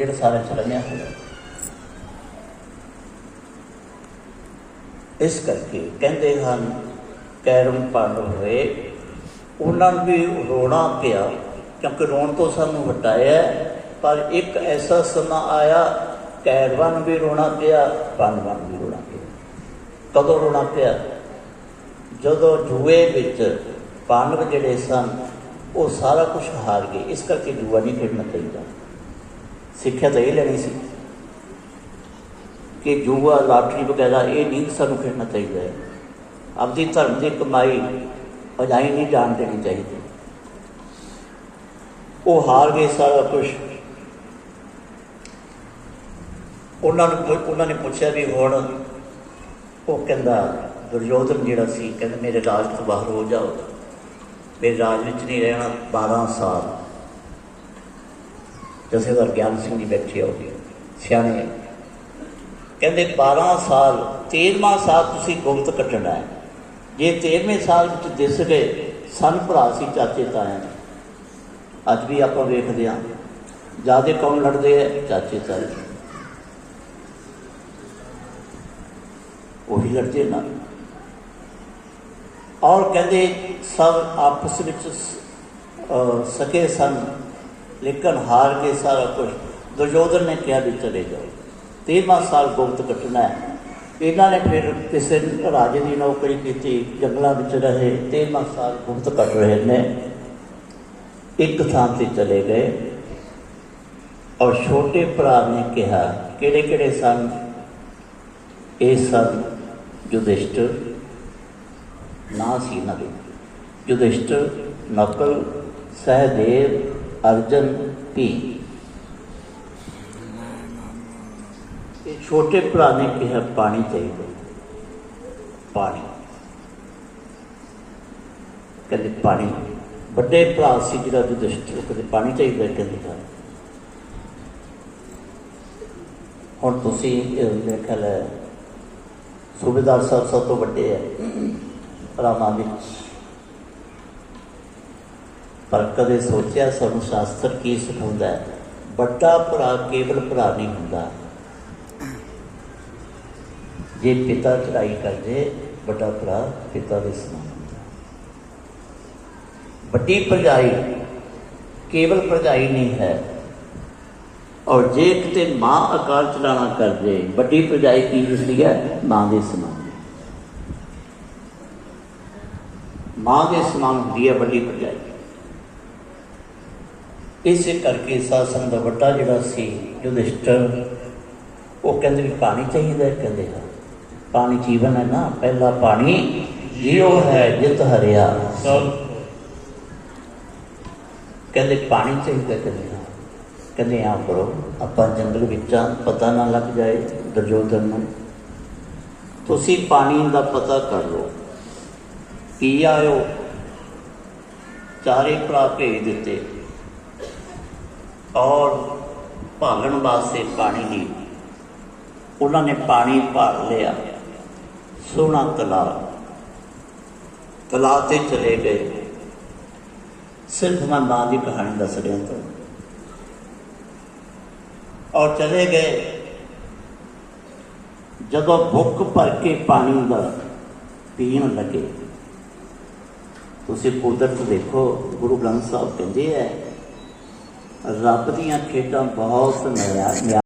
ਜਿਹੜਾ ਸਾਰਾ ਚਲਣਿਆ ਹੋਇਆ ਇਸ ਕਰਕੇ ਕਹਿੰਦੇ ਹਨ ਕੈਰਮ ਪਾਂਡਵ ਹੋਏ ਉਹਨਾਂ ਨੂੰ ਵੀ ਰੋਣਾ ਪਿਆ ਕਿਉਂਕਿ ਰੋਣ ਤੋਂ ਸਾਨੂੰ ਹਟਾਇਆ ਹੈ, ਪਰ ਇੱਕ ਐਸਾ ਸਮਾਂ ਆਇਆ ਕੈਰਵਾਂ ਨੂੰ ਵੀ ਰੋਣਾ ਪਿਆ ਪਾਂਡਵਾਂ ਨੂੰ ਵੀ ਰੋਣਾ ਪਿਆ। ਕਦੋਂ ਰੋਣਾ ਪਿਆ? ਜਦੋਂ ਜੂਏ ਵਿੱਚ ਪਾਂਡਵ ਜਿਹੜੇ ਸਨ ਉਹ ਸਾਰਾ ਕੁਝ ਹਾਰ ਗਏ ਇਸ ਕਰਕੇ ਜੂਆ ਨਹੀਂ ਖੇਡਣਾ ਚਾਹੀਦਾ। ਸਿੱਖਿਆ ਤਾਂ ਇਹ ਲੈਣੀ ਸੀ ਕਿ ਜੂਆ, ਲਾਟਰੀ ਵਗੈਰਾ, ਇਹ ਨਹੀਂ ਸਾਨੂੰ ਖੇਡਣਾ ਚਾਹੀਦਾ ਹੈ। ਆਪਦੀ ਧਰਮ ਦੀ ਕਮਾਈ ਅਜਾਈ ਨਹੀਂ ਜਾਣ ਦੇਣੀ ਚਾਹੀਦੀ। ਉਹ ਹਾਰ ਗਏ ਸਾਰਾ ਕੁਝ ਉਹਨਾਂ ਨੂੰ ਉਹਨਾਂ ਨੇ ਪੁੱਛਿਆ ਵੀ ਹੁਣ ਉਹ ਕਹਿੰਦਾ, ਦੁਰਯੋਧਨ ਜਿਹੜਾ ਸੀ, ਕਹਿੰਦਾ, ਮੇਰੇ ਰਾਜ ਤੋਂ ਬਾਹਰ ਹੋ ਜਾਓ। ਮੇਰੇ ਰਾਜ ਵਿੱਚ ਨਹੀਂ ਰਹਿਣਾ 12 ਸਾਲ ਜਥੇਦਾਰ ਗਿਆਨ ਸਿੰਘ ਜੀ ਬੈਠੇ ਹੋ ਗਏ ਸਿਆਣੇ ਕਹਿੰਦੇ 12 ਸਾਲ 13ਵਾਂ ਸਾਲ ਤੁਸੀਂ ਗੁੰਮਤ ਕੱਟਣਾ ਹੈ। ਜੇ 13ਵੇਂ ਸਾਲ ਵਿੱਚ ਦਿਸ ਗਏ, ਸਨ ਭਰਾ ਸੀ, ਚਾਚੇ ਤਾਏ ਅੱਜ ਵੀ ਆਪਾਂ ਵੇਖਦੇ ਹਾਂ। ਜਿਆਦੇ ਕੌਣ ਲੜਦੇ ਆ ਚਾਚੇ, ਤਾਏ। ਉਹੀ ਲੜਦੇ ਨਾ। ਔਰ ਕਹਿੰਦੇ, ਸਭ ਆਪਸ ਵਿੱਚ ਸਕੇ ਸਨ। ਲੇਕਿਨ ਹਾਰ ਕੇ ਸਾਰਾ ਕੁਝ ਦੁਰਯੋਧਨ ਨੇ ਕਿਹਾ ਵੀ ਚਲੇ ਜਾਓ। ਤੇਰਵਾਂ ਸਾਲ ਗੁਪਤ ਕੱਟਣਾ ਹੈ। ਇਹਨਾਂ ਨੇ ਫਿਰ ਕਿਸੇ ਰਾਜੇ ਦੀ ਨੌਕਰੀ ਕੀਤੀ, ਜੰਗਲਾਂ ਵਿੱਚ ਰਹੇ, ਤੇਰਵਾਂ ਸਾਲ ਗੁਪਤ ਕੱਟ ਰਹੇ ਨੇ। ਇੱਕ ਥਾਂ ਤੇ ਚਲੇ ਗਏ ਔਰ ਛੋਟੇ ਭਰਾ ਨੇ ਕਿਹਾ ਕਿਹੜੇ ਕਿਹੜੇ ਸਨ ਇਹ ਸਨ ਯੁਧਿਸ਼ਟਰ, ਨਾ ਸੀ ਇਹਨਾਂ ਦੇ ਯੁਧਿਸ਼ਟਰ, ਨਕਲ, ਸਹਦੇਵ ਅਰਜਨ ਪੀ ਇਹ ਛੋਟੇ ਭਰਾ ਨੇ ਕਿਹਾ, ਪਾਣੀ ਚਾਹੀਦਾ ਪਾਣੀ। ਕਹਿੰਦੇ, ਪਾਣੀ। ਵੱਡੇ ਭਰਾ ਸੀ ਜਿਹੜਾ ਯੁਧਿਸ਼ਟਰ ਉਹ ਕਹਿੰਦੇ, ਪਾਣੀ ਚਾਹੀਦਾ ਕਹਿੰਦੇ ਹਾਂ ਹੁਣ ਤੁਸੀਂ, ਇਹ ਮੇਰੇ ਖਿਆਲ ਹੈ, ਸੂਬੇਦਾਰ ਸਾਹਿਬ ਸਭ ਤੋਂ ਵੱਡੇ ਹੈ ਭਰਾਵਾਂ ਵਿੱਚ। ਪਰ ਕਦੇ ਸੋਚਿਆ ਸਾਨੂੰ ਸ਼ਾਸਤਰ ਕੀ ਸਿਖਾਉਂਦਾ ਹੈ? ਵੱਡਾ ਭਰਾ ਕੇਵਲ ਭਰਾ ਨਹੀਂ ਹੁੰਦਾ। ਜੇ ਪਿਤਾ ਚੜਾਈ ਕਰਦੇ, ਵੱਡਾ ਭਰਾ ਪਿਤਾ ਦੇ ਸਮਾਨ ਹੁੰਦਾ। ਵੱਡੀ ਭਰਜਾਈ ਕੇਵਲ ਭਰਜਾਈ ਨਹੀਂ ਹੈ। ਔਰ ਜੇ ਕਿਤੇ ਮਾਂ ਅਕਾਲ ਚਲਾਣਾ ਕਰ ਜੇ ਵੱਡੀ ਭਰਜਾਈ ਕੀ ਹੁੰਦੀ ਹੈ? ਮਾਂ ਦੇ ਸਮਾਨ ਮਾਂ ਦੇ ਸਮਾਨ ਹੁੰਦੀ ਹੈ, ਵੱਡੀ ਭਰਜਾਈ। ਇਸੇ ਕਰਕੇ ਸਾਸਨ ਦਾ ਵੱਡਾ ਜਿਹੜਾ ਸੀ ਯੁਧਿਸ਼ਟਰ ਉਹ ਕਹਿੰਦੇ ਵੀ ਪਾਣੀ ਚਾਹੀਦਾ ਕਹਿੰਦੇ ਹਾਂ। ਪਾਣੀ ਜੀਵਨ ਹੈ ਨਾ ਪਹਿਲਾ ਪਾਣੀ ਜੀਉ ਹੈ ਜਿਤ ਹਰਿਆ। ਸਭ। ਕਹਿੰਦੇ ਪਾਣੀ ਚਾਹੀਦਾ ਕਹਿੰਦੇ ਹਾਂ। ਕਹਿੰਦੇ ਆ ਕਰੋ ਆਪਾਂ ਜੰਗਲ ਵਿੱਚ ਪਤਾ ਨਾ ਲੱਗ ਜਾਏ ਦੁਰਯੋਧਨ ਨੂੰ। ਤੁਸੀਂ ਪਾਣੀ ਦਾ ਪਤਾ ਕਰ ਲਓ। ਪੀ ਆਇਓ। ਚਾਰੇ ਭਰਾ ਭੇਜ ਦਿੱਤੇ। ਔਰ ਭਾਲਣ ਵਾਸਤੇ ਪਾਣੀ ਦੀ, ਉਹਨਾਂ ਨੇ ਪਾਣੀ ਭਰ ਲਿਆ। ਸੋਹਣਾ ਤਲਾਬ। ਤਲਾਬ ਤੇ ਚਲੇ ਗਏ। ਸਿਰਫ ਮੈਂ ਮਾਂ ਦੀ ਕਹਾਣੀ ਦੱਸ ਰਿਹਾ ਤਾਂ ਔਰ ਚਲੇ ਗਏ। ਜਦੋਂ ਭੁੱਖ ਭਰ ਕੇ ਪਾਣੀ ਦਾ ਪੀਣ ਲੱਗੇ, ਤੁਸੀਂ ਕੁਦਰਤ ਦੇਖੋ, ਗੁਰੂ ਗ੍ਰੰਥ ਸਾਹਿਬ ਕਹਿੰਦੇ ਹੈ ਰੱਬ ਦੀਆਂ ਖੇਡਾਂ ਬਹੁਤ ਨਿਆ